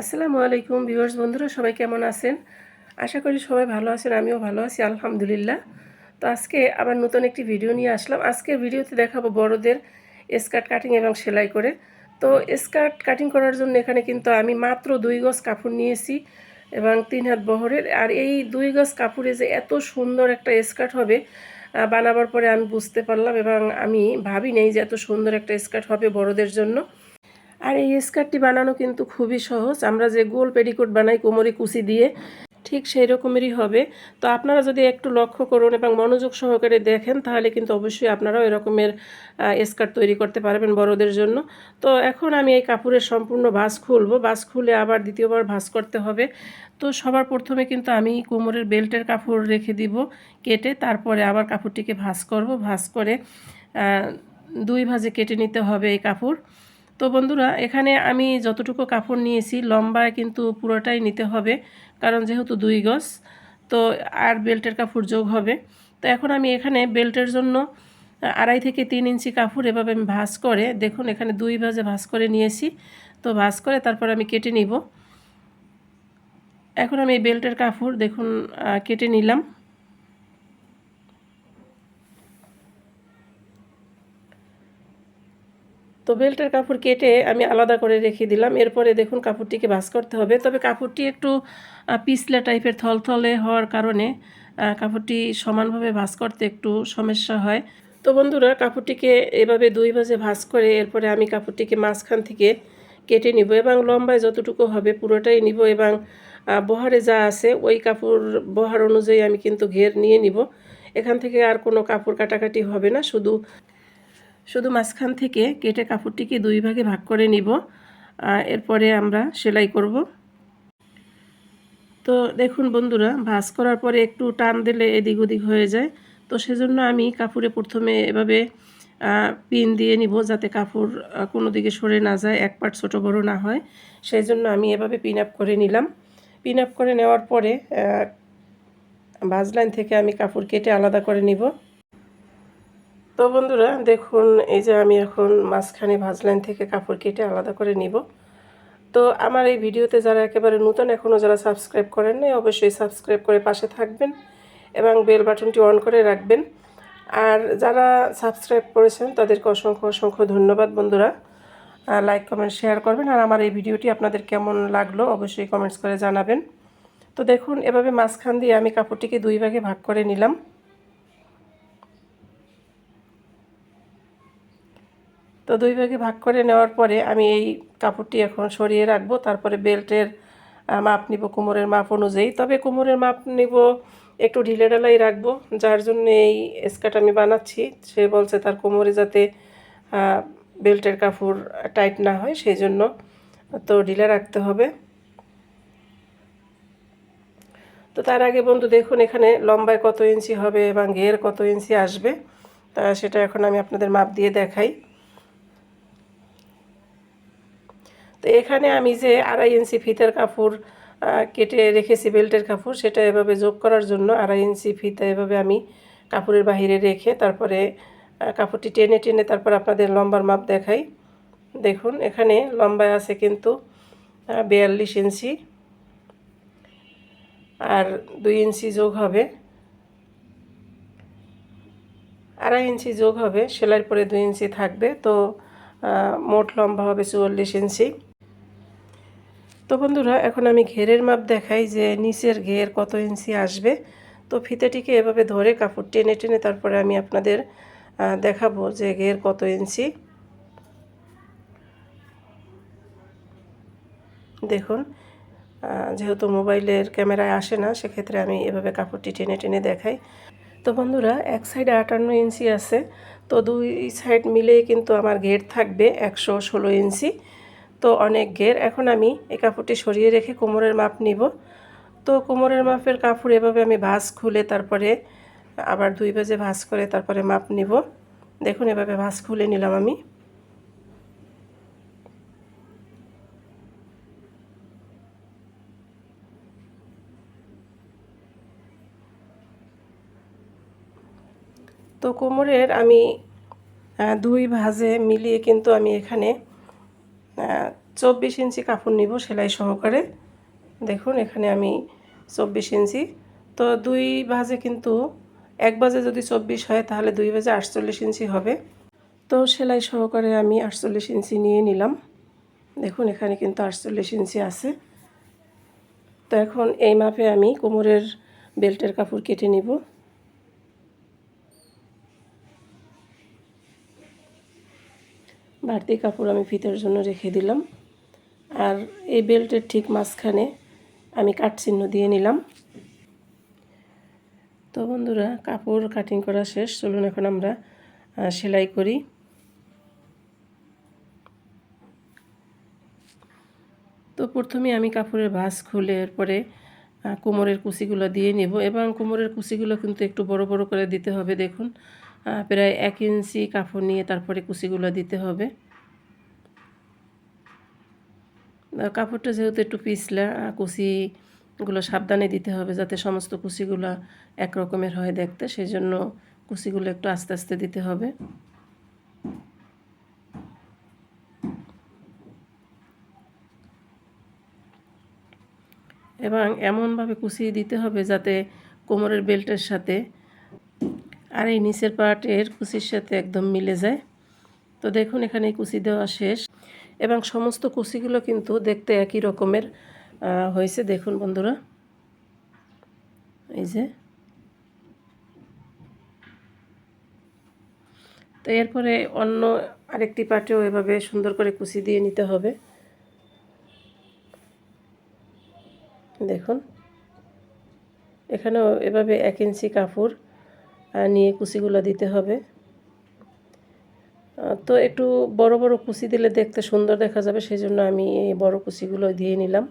আসসালামু আলাইকুম ভিউয়ার্স, বন্ধুরা, সবাই কেমন আছেন? আশা করি সবাই ভালো আছেন, আমিও ভালো আছি, আলহামদুলিল্লাহ। তো আজকে আবার নতুন একটি ভিডিও নিয়ে আসলাম। আজকের ভিডিওতে দেখাবো বড়দের স্কার্ট কাটিং এবং সেলাই করে। তো স্কার্ট কাটিং করার জন্য এখানে কিন্তু আমি মাত্র দুই গজ কাপড় নিয়েছি এবং তিন হাত বহরের। আর এই দুই গজ কাপড়ে যে এত সুন্দর একটা স্কার্ট হবে বানাবার পরে আমি বুঝতে পারলাম এবং আমি ভাবি নেই যে এত সুন্দর একটা স্কার্ট হবে বড়দের জন্য। আর এই স্কার্টটি বানানো কিন্তু খুবই সহজ। আমরা যে গোল পেটিকোট বানাই কোমরে কুচি দিয়ে, ঠিক সেই রকমেরই হবে। তো আপনারা যদি একটু লক্ষ্য করুন এবং মনোযোগ সহকারে দেখেন, তাহলে কিন্তু অবশ্যই আপনারাও এরকমের স্কার্ট তৈরি করতে পারবেন বড়দের জন্য। তো এখন আমি এই কাপড়ের সম্পূর্ণ ভাঁজ খুলবো। ভাঁজ খুলে আবার দ্বিতীয়বার ভাঁজ করতে হবে। তো সবার প্রথমে কিন্তু আমি কোমরের বেল্টের কাপড় রেখে দিব কেটে, তারপরে আবার কাপড়টিকে ভাঁজ করব। ভাঁজ করে দুই ভাঁজে কেটে নিতে হবে এই কাপড়। তো বন্ধুরা, এখানে আমি যতটুকু কাপড় নিয়েছি, লম্বায় কিন্তু পুরোটাই নিতে হবে, কারণ যেহেতু দুই গজ, তো আর বেল্টের কাপড় যোগ হবে। তো এখন আমি এখানে বেল্টের জন্য আড়াই থেকে তিন ইঞ্চি কাপড় এভাবে আমি ভাঁজ করে, দেখুন এখানে দুই ভাজে ভাঁজ করে নিয়েছি। তো ভাঁজ করে তারপর আমি কেটে নিব। এখন আমি এই বেল্টের কাপড়, দেখুন কেটে নিলাম। তো বেল্টের কাপড় কেটে আমি আলাদা করে রেখে দিলাম। এরপরে দেখুন কাপড়টিকে ভাঁজ করতে হবে। তবে কাপড়টি একটু পিছলা টাইপের থলথলে হওয়ার কারণে কাপড়টি সমানভাবে ভাঁজ করতে একটু সমস্যা হয়। তো বন্ধুরা, কাপড়টিকে এভাবে দুই ভাজে ভাঁজ করে এরপরে আমি কাপড়টিকে মাঝখান থেকে কেটে নিব এবং লম্বায় যতটুকু হবে পুরোটাই নিব এবং বহারে যা আছে ওই কাপড় বহার অনুযায়ী আমি কিন্তু ঘের নিয়ে নিব। এখান থেকে আর কোনো কাপড় কাটাকাটি হবে না। শুধু শুধু মাঝখান থেকে কেটে কাপড়টিকে দুই ভাগে ভাগ করে নিব। এরপরে আমরা সেলাই করব। তো দেখুন বন্ধুরা, ভাঁজ করার পরে একটু টান দিলে এদিক ওদিক হয়ে যায়। তো সেজন্য আমি কাপড়ে প্রথমে এভাবে পিন দিয়ে নিব যাতে কাপড় কোনো দিকে সরে না যায়, এক পার্ট ছোটো বড় না হয়। সেই জন্য আমি এভাবে পিন আপ করে নিলাম। পিন আপ করে নেওয়ার পরে ভাঁজ লাইন থেকে আমি কাপড় কেটে আলাদা করে নিব। তো বন্ধুরা, দেখুন, এই যে আমি এখন মাঝখানে ভাজলাইন থেকে কাপড় কেটে আলাদা করে নিব। তো আমার এই ভিডিওতে যারা একেবারে নতুন এখনও যারা সাবস্ক্রাইব করেন নাই, অবশ্যই সাবস্ক্রাইব করে পাশে থাকবেন এবং বেল বাটনটি অন করে রাখবেন। আর যারা সাবস্ক্রাইব করেছেন, তাদেরকে অসংখ্য অসংখ্য ধন্যবাদ বন্ধুরা। লাইক, কমেন্ট, শেয়ার করবেন। আর আমার এই ভিডিওটি আপনাদের কেমন লাগল, অবশ্যই কমেন্টস করে জানাবেন। তো দেখুন, এভাবে মাঝখান দিয়ে আমি কাপড়টিকে দুই ভাগে ভাগ করে নিলাম। তো দুই ভাগে ভাগ করে নেওয়ার পরে আমি এই কাপড়টি এখন সরিয়ে রাখব। তারপরে বেল্টের মাপ নিব কোমরের মাপ অনুযায়ী। তবে কোমরের মাপ নিব একটু ঢিলে ঢালাই রাখব। যার জন্য এই স্কার্ট আমি বানাচ্ছি। সে বলছে তার কোমরে যাতে বেল্টের কাপড় টাইট না হয়, সেই জন্য তো ঢিলে রাখতে হবে। তো তার আগে বন্ধু দেখুন এখানে লম্বায় কত ইঞ্চি হবে এবং ঘের কত ইঞ্চি আসবে। তা সেটা এখন আমি আপনাদের মাপ দিয়ে দেখাই। তো এখানে আমি যে আড়াই ইঞ্চি ফিতার কাপড় কেটে রেখেছি বেল্টের কাপড়, সেটা এভাবে যোগ করার জন্য আড়াই ইঞ্চি ফিতা এভাবে আমি কাপড়ের বাহিরে রেখে তারপরে কাপড়টি টেনে টেনে তারপর আপনাদের লম্বার মাপ দেখাই। দেখুন, এখানে লম্বায় আছে কিন্তু বিয়াল্লিশ ইঞ্চি। আর দুই ইঞ্চি যোগ হবে, আড়াই ইঞ্চি যোগ হবে, সেলাইয়ের পরে দুই ইঞ্চি থাকবে, তো মোট লম্বা হবে চুয়াল্লিশ ইঞ্চি। তো বন্ধুরা, এখন আমি ঘেরের মাপ দেখাই যে নিচের ঘের কত ইঞ্চি আসবে। তো ফিতেটিকে এভাবে ধরে কাপড় টেনে টেনে তারপরে আমি আপনাদের দেখাবো যে ঘের কত ইঞ্চি। দেখুন যেহেতু মোবাইলের ক্যামেরায় আসে না, সেক্ষেত্রে আমি এভাবে কাপড়টি টেনে টেনে দেখাই। তো বন্ধুরা, এক সাইডে আটান্ন ইঞ্চি আছে, তো দুই সাইড মিলেই কিন্তু আমার ঘের থাকবে একশো ষোলো ইঞ্চি। তো অনেক ঘের। এখন আমি এই কাপড়টি সরিয়ে রেখে কোমরের মাপ নিব। তো কোমরের মাপের কাপড় এভাবে আমি ভাঁজ খুলে তারপরে আবার দুই বাজে ভাঁজ করে তারপরে মাপ নিব। দেখুন, এভাবে ভাঁজ খুলে নিলাম আমি। তো কোমরের আমি দুই ভাঁজে মিলিয়ে কিন্তু আমি এখানে চব্বিশ ইঞ্চি কাপড় নিব সেলাই সহকারে। দেখুন, এখানে আমি চব্বিশ ইঞ্চি। তো দুই বাজে কিন্তু, এক বাজে যদি চব্বিশ হয়, তাহলে দুই বাজে আটচল্লিশ ইঞ্চি হবে। তো সেলাই সহকারে আমি আটচল্লিশ ইঞ্চি নিয়ে নিলাম। দেখুন, এখানে কিন্তু আটচল্লিশ ইঞ্চি আছে। তো এখন এই মাপে আমি কোমরের বেল্টের কাপড় কেটে নিব। বাড়তি কাপড় আমি ফিতের জন্য রেখে দিলাম। আর এই বেল্টের ঠিক মাঝখানে আমি কাট চিহ্ন দিয়ে নিলাম। তো বন্ধুরা, কাপড় কাটিং করা শেষ। চলুন এখন আমরা সেলাই করি। তো প্রথমে আমি কাপড়ের ভাঁজ খুলে এরপরে কোমরের কুচিগুলো দিয়ে নেব। এবং কোমরের কুচিগুলো কিন্তু একটু বড় বড় করে দিতে হবে, দেখুন। প্রায় এক ইঞ্চি কাপড় নিয়ে তারপরে কুচিগুলো দিতে হবে। কাপড়টা যেহেতু একটু পিছলা কুচিগুলো সাবধানে দিতে হবে যাতে সমস্ত কুচিগুলো এক রকমের হয় দেখতে সেই জন্য কুচিগুলো একটু আস্তে আস্তে দিতে হবে। এবং এমনভাবে কুচিয়ে দিতে হবে যাতে কোমরের বেল্টের সাথে আর এই নিচের পার্টের কুচির সাথে একদম মিলে যায়। তো দেখুন, এখানে কুচি দেওয়া শেষ। এবং সমস্ত কুচিগুলো কিন্তু দেখতে একই রকমের হয়েছে। দেখুন বন্ধুরা, এই যে। তো এরপরে অন্য আরেকটি পাটেও এভাবে সুন্দর করে কুচি দিয়ে নিতে হবে। দেখুন, এখানেও এভাবে এক ইঞ্চি কাপড় নিয়ে কুচিগুলো দিতে হবে। তো একটু বড় বড় কুচি দিলে দেখতে সুন্দর দেখা যাবে সেই জন্য আমি এই বড় কুচিগুলো দিয়ে নিলাম।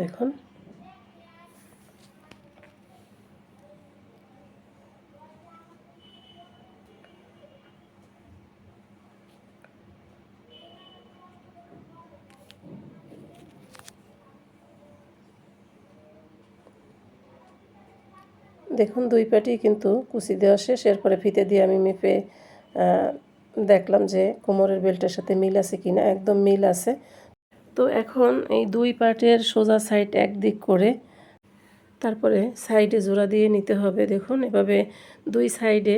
দেখুন। দেখুন, দুই পাটি কিন্তু কুচি দেওয়া শেষ। এরপরে ফিতে দিয়ে আমি মেপে দেখলাম যে কোমরের বেল্টের সাথে মিল আছে কি না একদম মিল আছে। তো এখন এই দুই পার্টের সোজা সাইড একদিক করে তারপরে সাইডে জোড়া দিয়ে নিতে হবে। দেখুন, এভাবে দুই সাইডে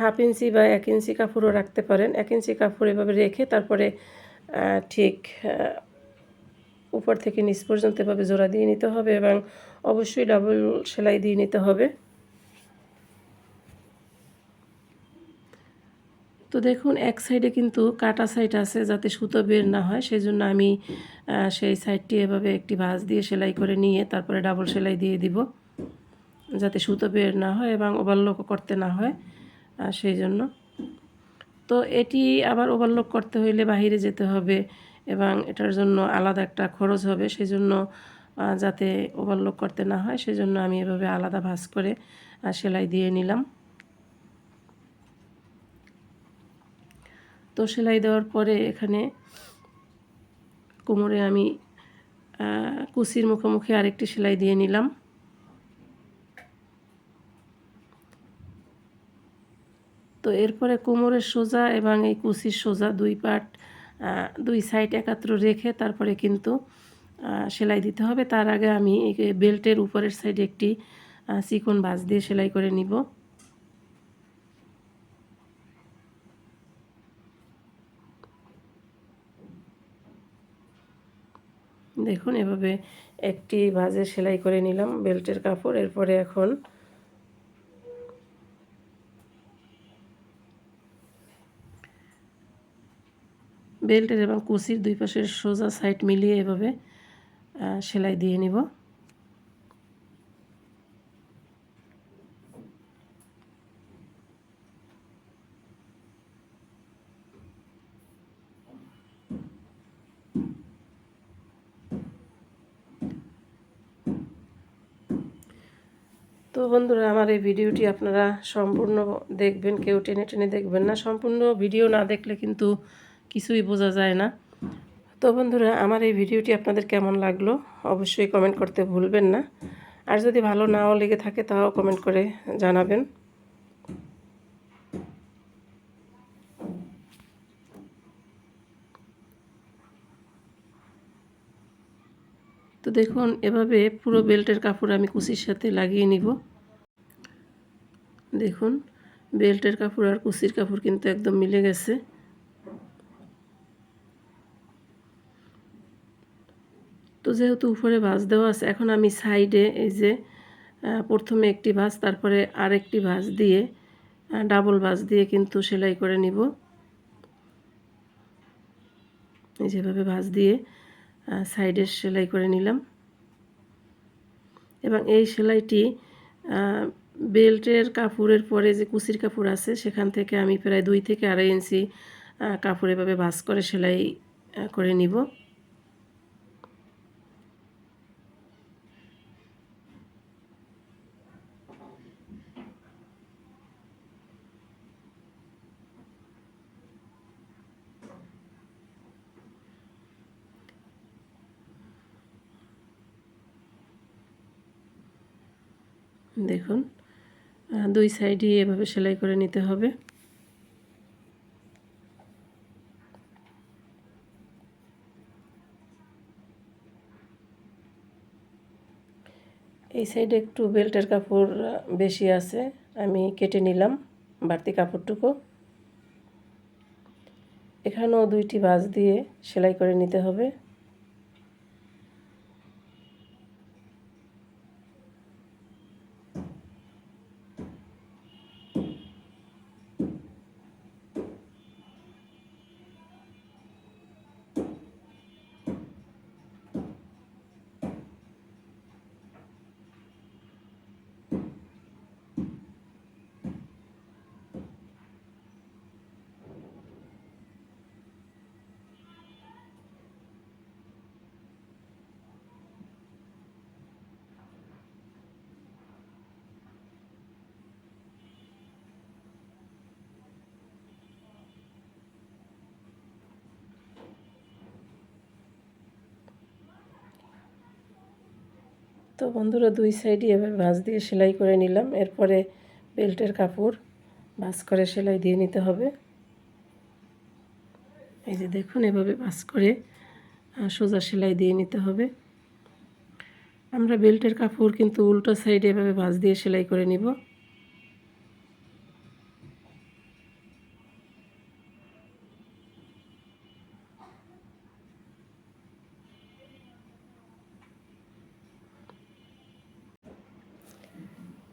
হাফ ইঞ্চি বা এক ইঞ্চি কাপড়ও রাখতে পারেন। এক ইঞ্চি কাপড় এভাবে রেখে তারপরে ঠিক উপর থেকে নিচ পর্যন্ত এভাবে জোড়া দিয়ে নিতে হবে এবং অবশ্যই ডাবল সেলাই দিয়ে নিতে হবে। তো দেখুন, এক সাইডে কিন্তু কাটা সাইড আছে যাতে সুতো বের না হয় সেই জন্য আমি সেই সাইডটি এভাবে একটি ভাঁজ দিয়ে সেলাই করে নিয়ে তারপরে ডাবল সেলাই দিয়ে দিব যাতে সুতো বের না হয় এবং ওভারলোক করতে না হয় সেই জন্য। তো এটি আবার ওভারলোক করতে হইলে বাহিরে যেতে হবে এবং এটার জন্য আলাদা একটা খরচ হবে সেই জন্য যাতে ওভারলোক করতে না হয় সেই জন্য আমি এভাবে আলাদা ভাঁজ করে সেলাই দিয়ে নিলাম। তো সেলাই দেওয়ার পরে এখানে কোমরে আমি কুচির মুখোমুখি আরেকটি সেলাই দিয়ে নিলাম। তো এরপরে কোমরের সোজা এবং এই কুচির সোজা দুই পার্ট দুই সাইড একাত্র রেখে তারপরে কিন্তু সেলাই দিতে হবে। তার আগে আমি বেল্টের উপরের সাইডে একটি চিকন বাস দিয়ে সেলাই করে নিব। দেখুন, এভাবে একটি ভাজে সেলাই করে নিলাম বেল্টের কাপড়। এরপরে এখন বেল্টের এবং কুচির দুই পাশের সোজা সাইড মিলিয়ে এভাবে সেলাই দিয়ে নিব। তো বন্ধুরা, আমার এই ভিডিওটি আপনারা সম্পূর্ণ দেখবেন, কেউ টেনে টেনে দেখবেন না। সম্পূর্ণ ভিডিও না দেখলে কিন্তু কিছুই বোঝা যায় না। তো বন্ধুরা, আমার এই ভিডিওটি আপনাদের কেমন লাগল অবশ্যই কমেন্ট করতে ভুলবেন না। আর যদি ভালো নাও লেগে থাকে তাও কমেন্ট করে জানাবেন। তো দেখুন, এভাবে পুরো বেল্টের কাপড় আমি কুচির সাথে লাগিয়ে নিব। দেখুন, বেল্টের কাপড় আর কুচির কাপড় কিন্তু একদম মিলে গেছে। তো যেহেতু উপরে ভাঁজ দেওয়া আছে, এখন আমি সাইডে এই যে প্রথমে একটি ভাঁজ তারপরে আরেকটি ভাঁজ দিয়ে ডাবল ভাঁজ দিয়ে কিন্তু সেলাই করে নিব। যেভাবে ভাঁজ দিয়ে সাইডে সেলাই করে নিলাম। এবং এই সেলাইটি বেল্টের কাপড়ের পরে যে কুচির কাপড় আছে, সেখান থেকে আমি প্রায় দুই থেকে আড়াই ইঞ্চি কাপড় এভাবে ভাঁজ করে সেলাই করে নিব। দেখুন দুই সাইডই এভাবে সেলাই করে নিতে হবে। এই সাইডে একটু বেল্টের কাপড় বেশি আছে, আমি কেটে নিলাম বাড়তি কাপড়টুকু। এখানেও দুইটি বাজ দিয়ে সেলাই করে নিতে হবে। তো বন্ধুরা দুই সাইডই এভাবে ভাঁজ দিয়ে সেলাই করে নিলাম। এরপরে বেল্টের কাপড় ভাঁজ করে সেলাই দিয়ে নিতে হবে। এই যে দেখুন, এভাবে ভাঁজ করে সোজা সেলাই দিয়ে নিতে হবে। আমরা বেল্টের কাপড় কিন্তু উল্টো সাইডে এভাবে ভাঁজ দিয়ে সেলাই করে নিব।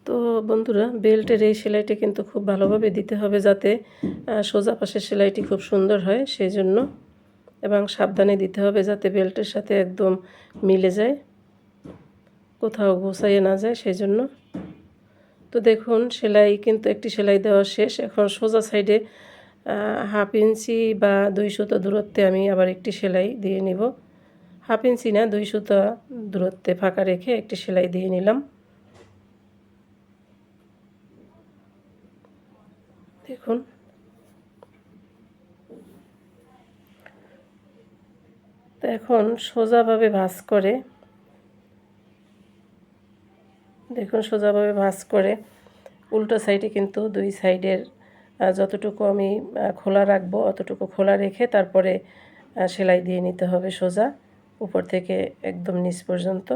তো বন্ধুরা, বেল্টের এই সেলাইটি কিন্তু খুব ভালোভাবে দিতে হবে যাতে সোজা পাশের সেলাইটি খুব সুন্দর হয় সেই জন্য এবং সাবধানে দিতে হবে যাতে বেল্টের সাথে একদম মিলে যায়, কোথাও গোছাইয়ে না যায় সেই জন্য তো দেখুন, সেলাই কিন্তু একটি সেলাই দেওয়া শেষ। এখন সোজা সাইডে হাফ ইঞ্চি বা দুই সুতো দূরত্বে আমি আবার একটি সেলাই দিয়ে নিব। হাফ ইঞ্চি না, দুই সুতো দূরত্বে ফাঁকা রেখে একটি সেলাই দিয়ে নিলাম। দেখুন। এখন সোজাভাবে ভাঁজ করে, দেখুন সোজাভাবে ভাঁজ করে উল্টো সাইডে কিন্তু দুই সাইডের যতটুকু আমি খোলা রাখব অতটুকু খোলা রেখে তারপরে সেলাই দিয়ে নিতে হবে সোজা, উপর থেকে একদম নিচ পর্যন্ত।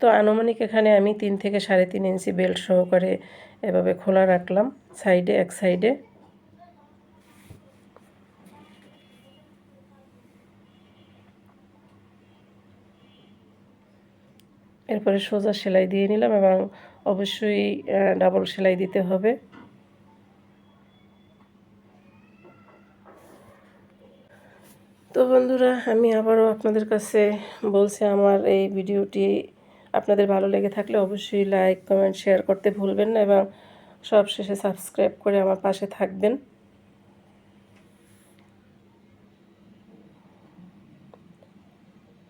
তো আনুমানিক এখানে আমি তিন থেকে সাড়ে তিন ইঞ্চি বেল্ট সহকারে এভাবে খোলা রাখলাম, সাইডে, এক সাইডে। এরপরে সোজা সেলাই দিয়ে নিলাম এবং অবশ্যই ডাবল সেলাই দিতে হবে। তো বন্ধুরা, আমি আবারও আপনাদের কাছে বলছি, আমার এই ভিডিওটি আপনাদের ভালো লেগে থাকলে অবশ্যই লাইক কমেন্ট শেয়ার করতে ভুলবেন না এবং সব শেষে সাবস্ক্রাইব করে আমার পাশে থাকবেন।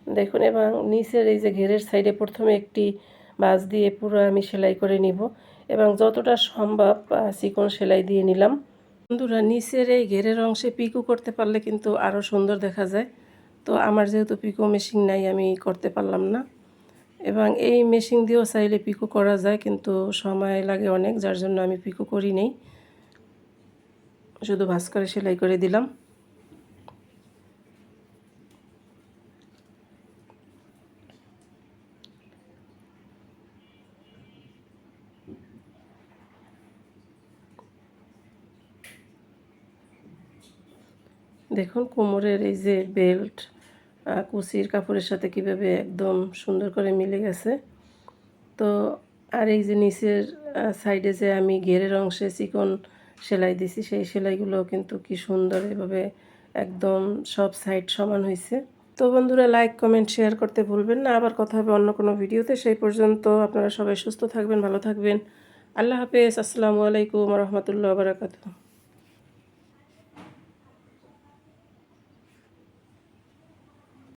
দেখুন, এবং নিচের এই যে ঘেরের সাইডে প্রথমে একটি বাস দিয়ে পুরো আমি সেলাই করে নিব এবং যতটা সম্ভব চিকন সেলাই দিয়ে নিলাম। বন্ধুরা, নিচের এই ঘেরের অংশে পিকো করতে পারলে কিন্তু আরও সুন্দর দেখা যায়। তো আমার যেহেতু পিকো মেশিন নাই, আমি করতে পারলাম না। এবং এই মেশিন দিয়েও চাইলে পিকো করা যায়, কিন্তু সময় লাগে অনেক, যার জন্য আমি পিকো করি নেই। শুধু ভাস করে সেলাই করে দিলাম। দেখুন, কোমরের এই যে বেল্ট কুচির কাপড়ের সাথে কীভাবে একদম সুন্দর করে মিলে গেছে। তো আর এই যে নিচের সাইডে যে আমি ঘেরের অংশে চিকন সেলাই দিছি, সেই সেলাইগুলো কিন্তু কি সুন্দর এভাবে একদম সব সাইড সমান হয়েছে তো বন্ধুরা লাইক কমেন্ট শেয়ার করতে ভুলবেন না। আবার কথা হবে অন্য কোনো ভিডিওতে। সেই পর্যন্ত আপনারা সবাই সুস্থ থাকবেন, ভালো থাকবেন। আল্লাহ হাফেজ। আসসালামু আলাইকুম রহমতুল্লাহ বারাকাতু